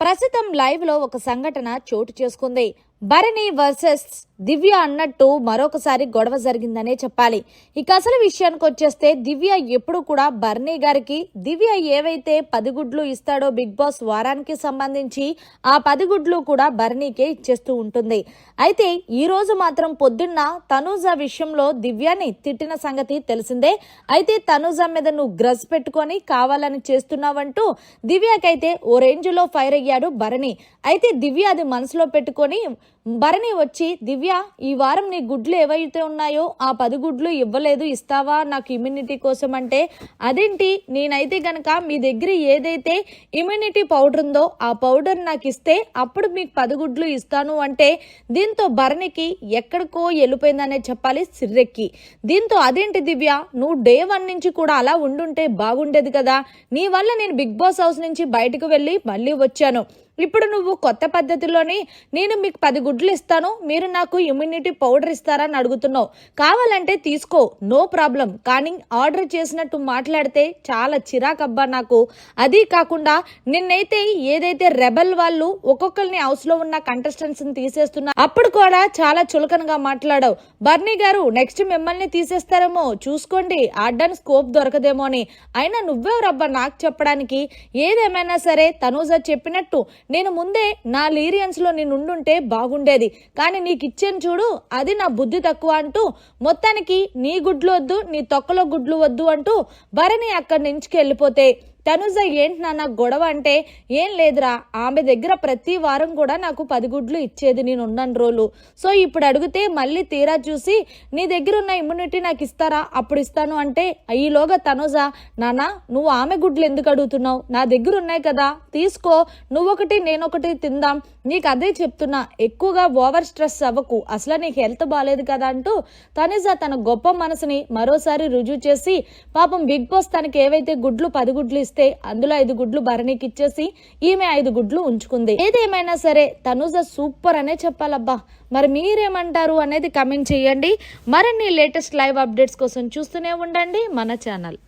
ప్రస్తుతం లైవ్లో ఒక సంఘటన చోటు చేసుకుంది. భరణి వర్సెస్ దివ్య అన్నట్టు మరొకసారి గొడవ జరిగిందనే చెప్పాలి. ఇక అసలు విషయానికి వచ్చేస్తే దివ్య ఎప్పుడు కూడా భరణి గారికి దివ్య ఏవైతే పది గుడ్లు ఇస్తాడో బిగ్ బాస్ వారానికి సంబంధించి ఆ పది గుడ్లు కూడా భరణికే ఇచ్చేస్తూ ఉంటుంది. అయితే ఈ రోజు మాత్రం పొద్దున్న తనూజ విషయంలో దివ్యాని తిట్టిన సంగతి తెలిసిందే. అయితే తనూజ మీద నువ్వు గ్రజ్ పెట్టుకొని కావాలని చేస్తున్నావంటూ దివ్యకైతే ఓ రేంజ్లో ఫైర్ అయ్యాడు భరణి. అయితే దివ్య అది మనసులో పెట్టుకొని భరణి వచ్చి దివ్య ఈ వారం నీ గుడ్లు ఏవైతే ఉన్నాయో ఆ పది గుడ్లు ఇవ్వలేదు ఇస్తావా? నాకు ఇమ్యూనిటీ కోసం అంటే అదేంటి? నేనైతే గనక మీ దగ్గర ఏదైతే ఇమ్యూనిటీ పౌడర్ ఉందో ఆ పౌడర్ నాకు ఇస్తే అప్పుడు మీకు పది గుడ్లు ఇస్తాను అంటే దీంతో భరణికి ఎక్కడికో వెళ్ళిపోయిందనే చెప్పాలి సిర్రెక్కి. దీంతో అదేంటి దివ్య? నువ్వు డే వన్ నుంచి కూడా అలా ఉండుంటే బాగుండేది కదా. నీ వల్ల నేను బిగ్ బాస్ హౌస్ నుంచి బయటకు వెళ్ళి మళ్ళీ వచ్చాను. ఇప్పుడు నువ్వు కొత్త పద్ధతిలోని నేను మీకు పది గుడ్లు ఇస్తాను మీరు నాకు ఇమ్యూనిటీ పౌడర్ ఇస్తారని అడుగుతున్నావు. కావాలంటే తీసుకో నో ప్రాబ్లం కానీ ఆర్డర్ చేసినట్టు మాట్లాడితే చాలా చిరాకబ్బా నాకు. అది కాకుండా నిన్నైతే ఏదైతే రెబల్ వాళ్ళు ఒక్కొక్కరిని హౌస్లో ఉన్న కంటెస్టెంట్స్ తీసేస్తున్నా అప్పుడు కూడా చాలా చులకనగా మాట్లాడావు. బర్నీ గారు నెక్స్ట్ మిమ్మల్ని తీసేస్తారేమో చూసుకోండి ఆడడానికి స్కోప్ దొరకదేమో అని. అయినా నువ్వెవరబ్బా నాకు చెప్పడానికి? ఏదేమైనా సరే తనూజ చెప్పినట్టు నేను ముందే నా లీరియన్స్లో నేను ఉండుంటే బాగుండేది. కానీ నీకు ఇచ్చాను చూడు అది నా బుద్ధి తక్కువ అంటూ మొత్తానికి నీ గుడ్లు వద్దు నీ తొక్కలో గుడ్లు వద్దు అంటూ భరణి అక్కడి నుంచి వెళ్ళిపోతే తనుజ ఏంటి నాన్న గొడవ అంటే ఏం లేదురా ఆమె దగ్గర ప్రతి వారం కూడా నాకు పది గుడ్లు ఇచ్చేది నేను ఉన్నాను రోజులు. సో ఇప్పుడు అడిగితే మళ్ళీ తీరా చూసి నీ దగ్గర ఉన్న ఇమ్యూనిటీ నాకు ఇస్తారా? అప్పుడు ఇస్తాను. అంటే ఈలోగా తనుజ నాన్న నువ్వు ఆమె గుడ్లు ఎందుకు అడుగుతున్నావు? నా దగ్గర ఉన్నాయి కదా తీసుకో. నువ్వొకటి నేనొకటి తిందాం. నీకు అదే చెప్తున్నా ఎక్కువగా ఓవర్ స్ట్రెస్ అవ్వకు. అసలు నీకు హెల్త్ బాగాలేదు కదా అంటూ తనుజ తన గొప్ప మనసుని మరోసారి రుజువు చేసి పాపం బిగ్ బాస్ తనకి ఏవైతే గుడ్లు పది గుడ్లు ఇస్తే అందులో ఐదు గుడ్లు భరణికి ఇచ్చేసి ఈమె ఐదు గుడ్లు ఉంచుకుంది. ఏదేమైనా సరే తనుజ సూపర్ అనే చెప్పాలబ్బా. మరి మీరేమంటారు అనేది కమెంట్ చేయండి. మరిన్ని లేటెస్ట్ లైవ్ అప్డేట్స్ కోసం చూస్తూనే ఉండండి మన ఛానల్.